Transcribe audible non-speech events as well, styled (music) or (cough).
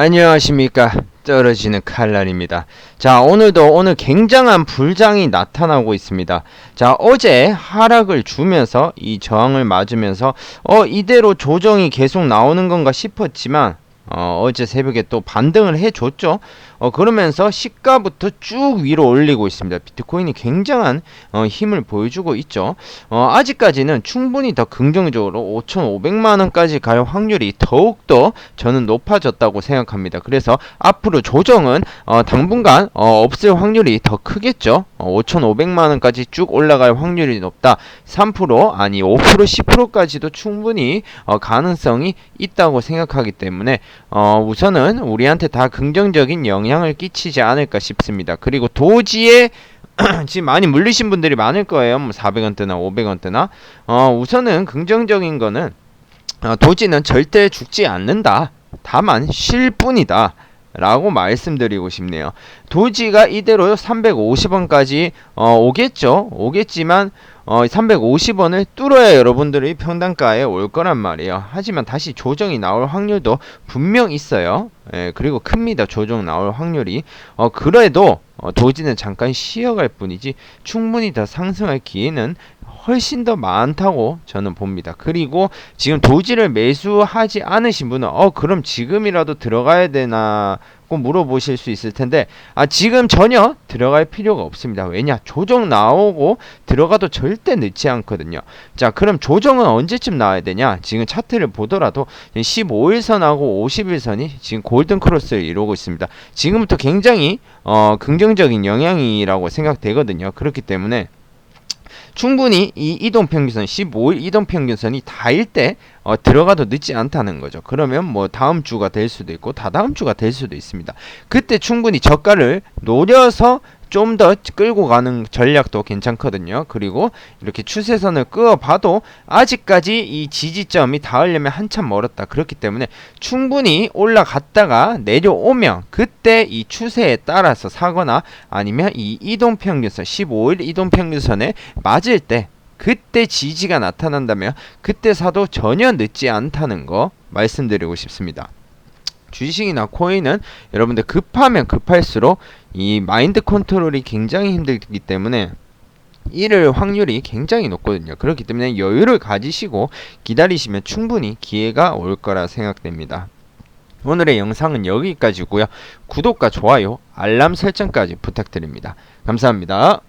안녕하십니까. 떨어지는 칼날입니다. 자 오늘도 오늘 굉장한 불장이 나타나고 있습니다. 자 어제 하락을 주면서 이 저항을 맞으면서 어 이대로 조정이 계속 나오는 건가 싶었지만 어, 어제 새벽에 또 반등을 해줬죠. 어, 그러면서 시가부터 쭉 위로 올리고 있습니다. 비트코인이 굉장한 어, 힘을 보여주고 있죠. 어, 아직까지는 충분히 더 긍정적으로 5,500만 원까지 갈 확률이 더욱더 저는 높아졌다고 생각합니다. 그래서 앞으로 조정은 어, 당분간 어, 없을 확률이 더 크겠죠. 어, 5,500만 원까지 쭉 올라갈 확률이 높다. 3% 아니 5% 10%까지도 충분히 어, 가능성이 있다고 생각하기 때문에 어, 우선은 우리한테 다 긍정적인 영향을 끼치지 않을까 싶습니다. 그리고 도지에 (clears throat) 지금 많이 물리신 분들이 많을 거예요. 뭐 400원대나 500원대나. 어, 우선은 긍정적인 거는 어, 도지는 절대 죽지 않는다. 다만 쉴 뿐이다. 라고 말씀드리고 싶네요. 도지가 이대로 350원까지 어, 오겠죠. 오겠지만 어, 350원을 뚫어야 여러분들이 평단가에 올 거란 말이에요. 하지만 다시 조정이 나올 확률도 분명 있어요. 예, 그리고 큽니다. 조정 나올 확률이. 어, 그래도 어, 도지는 잠깐 쉬어갈 뿐이지 충분히 더 상승할 기회는 훨씬 더 많다고 저는 봅니다. 그리고 지금 도지를 매수하지 않으신 분은 어 그럼 지금이라도 들어가야 되나 고 물어보실 수 있을 텐데 아 지금 전혀 들어갈 필요가 없습니다. 왜냐 조정 나오고 들어가도 절대 늦지 않거든요. 자 그럼 조정은 언제쯤 나와야 되냐? 지금 차트를 보더라도 15일선하고 50일선이 지금 골든 크로스를 이루고 있습니다. 지금부터 굉장히 어 긍정적인 영향이라고 생각되거든요. 그렇기 때문에 충분히 이 이동평균선 15일 이동평균선이 닿을 때 어, 들어가도 늦지 않다는 거죠. 그러면 뭐 다음 주가 될 수도 있고 다다음 주가 될 수도 있습니다. 그때 충분히 저가를 노려서 좀 더 끌고 가는 전략도 괜찮거든요. 그리고 이렇게 추세선을 그어봐도 아직까지 이 지지점이 닿으려면 한참 멀었다. 그렇기 때문에 충분히 올라갔다가 내려오면 그때 이 추세에 따라서 사거나 아니면 이 이동평균선 15일 이동평균선에 맞을 때 그때 지지가 나타난다면 그때 사도 전혀 늦지 않다는 거 말씀드리고 싶습니다. 주식이나 코인은 여러분들 급하면 급할수록 이 마인드 컨트롤이 굉장히 힘들기 때문에 잃을 확률이 굉장히 높거든요. 그렇기 때문에 여유를 가지시고 기다리시면 충분히 기회가 올 거라 생각됩니다. 오늘의 영상은 여기까지고요. 구독과 좋아요, 알람 설정까지 부탁드립니다. 감사합니다.